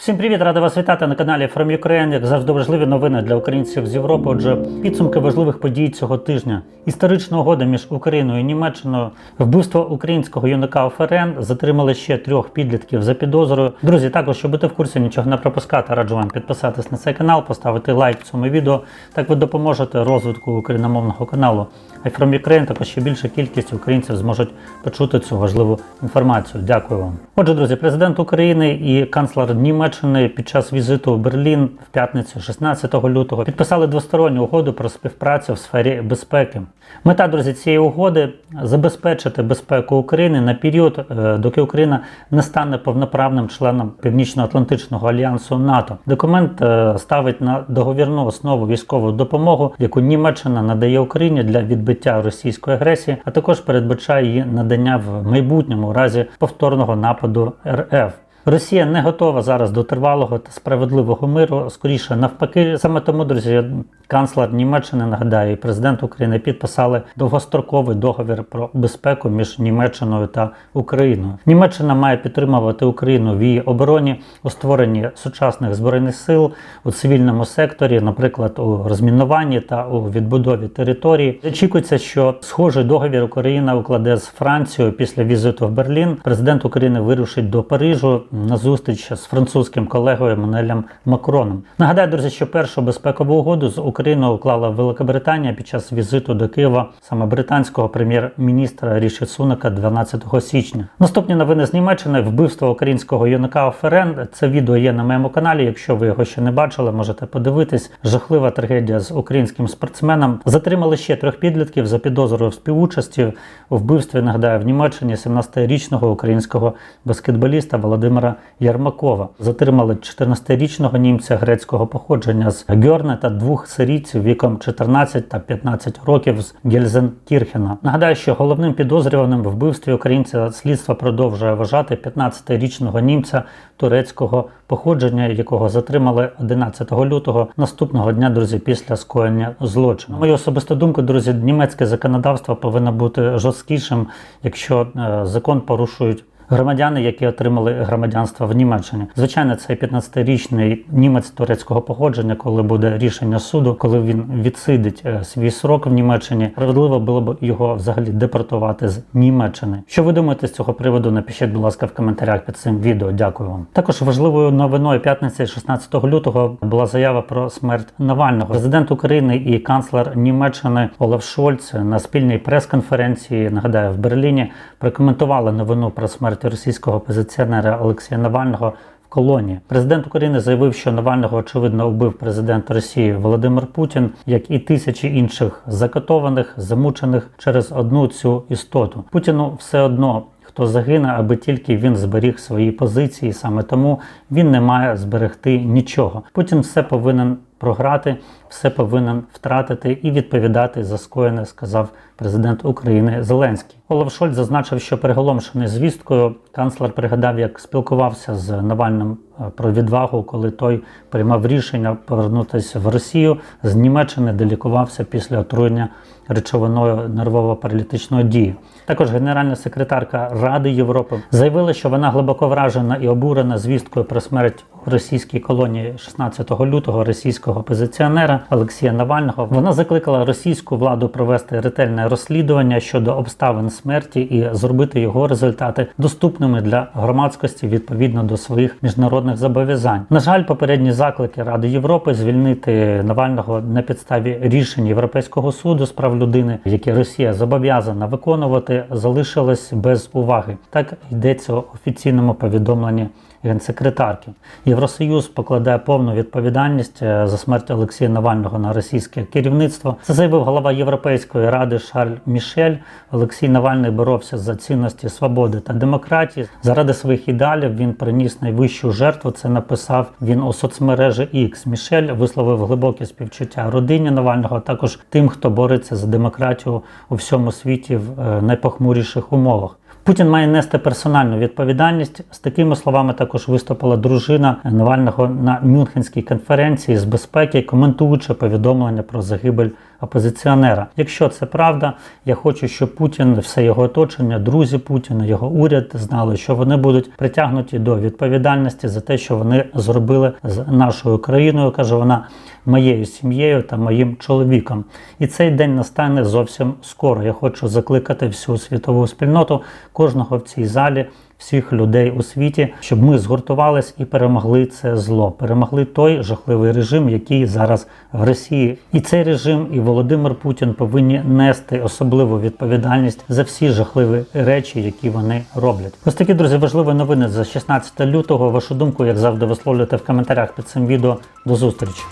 Всім привіт, рада вас вітати на каналі From Ukraine. Як завжди важливі новини для українців з Європи. Отже, підсумки важливих подій цього тижня. Історична угода між Україною і Німеччиною, вбивство українського юнака ОФРН, затримали ще трьох підлітків за підозрою. Друзі, також щоб бути в курсі нічого не пропускати, раджу вам підписатись на цей канал, поставити лайк цьому відео. Так ви допоможете розвитку україномовного каналу. А From Ukraine також ще більша кількість українців зможуть почути цю важливу інформацію. Дякую вам. Отже, друзі, президент України і канцлер Німеччини під час візиту в Берлін в п'ятницю, 16 лютого, підписали двосторонню угоду про співпрацю в сфері безпеки. Мета, друзі, цієї угоди забезпечити безпеку України на період, е, доки Україна не стане повноправним членом Північно-Атлантичного альянсу НАТО. Документ е, ставить на договірну основу військову допомогу, яку Німеччина надає Україні для відбиття російської агресії, а також передбачає її надання в майбутньому у разі повторного нападу РФ. Росія не готова зараз до тривалого та справедливого миру. Скоріше навпаки, саме тому, друзі, канцлер Німеччини нагадаю, і президент України підписали довгостроковий договір про безпеку між Німеччиною та Україною. Німеччина має підтримувати Україну в її обороні у створенні сучасних збройних сил у цивільному секторі, наприклад, у розмінуванні та у відбудові території. Очікується, що схожий договір Україна укладе з Францією після візиту в Берлін. Президент України вирушить до Парижу на зустріч з французьким колегою Манелем Макроном. Нагадаю, друзі, що першу безпекову угоду з Україною уклала Великобританія під час візиту до Києва саме британського прем'єр-міністра Ріші Сунака 12 січня. Наступні новини з Німеччини вбивство українського юнака ОФРН. Це відео є на моєму каналі. Якщо ви його ще не бачили, можете подивитись. Жахлива трагедія з українським спортсменом. Затримали ще трьох підлітків за підозрою в співучасті у вбивстві. Нагадаю, в Німеччині 17-річного українського баскетболіста Володимира Ярмакова. Затримали 14-річного німця грецького походження з Гьорне та двох сирійців віком 14 та 15 років з Гельзенкірхена. Нагадаю, що головним підозрюваним в вбивстві українця слідство продовжує вважати 15-річного німця турецького походження, якого затримали 11 лютого наступного дня, друзі, після скоєння злочину. Мою особисту думку, друзі, німецьке законодавство повинно бути жорсткішим, якщо е, закон порушують. Громадяни, які отримали громадянство в Німеччині, звичайно, цей 15-річний німець турецького походження, коли буде рішення суду, коли він відсидить е, свій срок в Німеччині, справедливо було б його взагалі депортувати з Німеччини. Що ви думаєте з цього приводу? Напишіть, будь ласка, в коментарях під цим відео. Дякую вам. Також важливою новиною п'ятниці, 16 лютого, була заява про смерть Навального. Президент України і канцлер Німеччини Олаф Шольц на спільній прес-конференції, нагадаю, в Берліні прокоментували новину про смерть російського опозиціонера Олексія Навального. в Колонії президент України заявив, що Навального очевидно вбив президент Росії Володимир Путін, як і тисячі інших закатованих, замучених через одну цю істоту. Путіну все одно. Хто загине, аби тільки він зберіг свої позиції, саме тому він не має зберегти нічого. Путін все повинен програти, все повинен втратити і відповідати за скоєне, сказав президент України Зеленський. Олаф Шольц зазначив, що переголомшений звісткою канцлер пригадав, як спілкувався з Навальним е, про відвагу, коли той приймав рішення повернутися в Росію з Німеччини, де лікувався після отруєння речовиною нервово-паралітичної дії. Також генеральна секретарка Ради Європи заявила, що вона глибоко вражена і обурена звісткою про смерть російській колонії 16 лютого російського опозиціонера Олексія Навального. Вона закликала російську владу провести ретельне розслідування щодо обставин смерті і зробити його результати доступними для громадськості відповідно до своїх міжнародних зобов'язань. На жаль, попередні заклики Ради Європи звільнити Навального на підставі рішень Європейського суду з прав людини, які Росія зобов'язана виконувати, залишились без уваги. Так йдеться у офіційному повідомленні генсекретарки. Євросоюз покладає повну відповідальність е, за смерть Олексія Навального на російське керівництво. Це заявив голова Європейської ради Шарль Мішель. Олексій Навальний боровся за цінності свободи та демократії. Заради своїх ідеалів він приніс найвищу жертву. Це написав він у соцмережі X. Мішель висловив глибоке співчуття родині Навального, а також тим, хто бореться за демократію у всьому світі в е, найпохмуріших умовах. Путін має нести персональну відповідальність. З такими словами також виступила дружина Навального на Мюнхенській конференції з безпеки, коментуючи повідомлення про загибель опозиціонера. Якщо це правда, я хочу, щоб Путін, все його оточення, друзі Путіна, його уряд знали, що вони будуть притягнуті до відповідальності за те, що вони зробили з нашою країною, каже вона, моєю сім'єю та моїм чоловіком. І цей день настане зовсім скоро. Я хочу закликати всю світову спільноту, кожного в цій залі. Всіх людей у світі, щоб ми згуртувались і перемогли це зло, перемогли той жахливий режим, який зараз в Росії. І цей режим, і Володимир Путін повинні нести особливу відповідальність за всі жахливі речі, які вони роблять. Ось такі друзі, важливі новини за 16 лютого. Вашу думку, як завжди, висловлюйте в коментарях під цим відео. До зустрічі.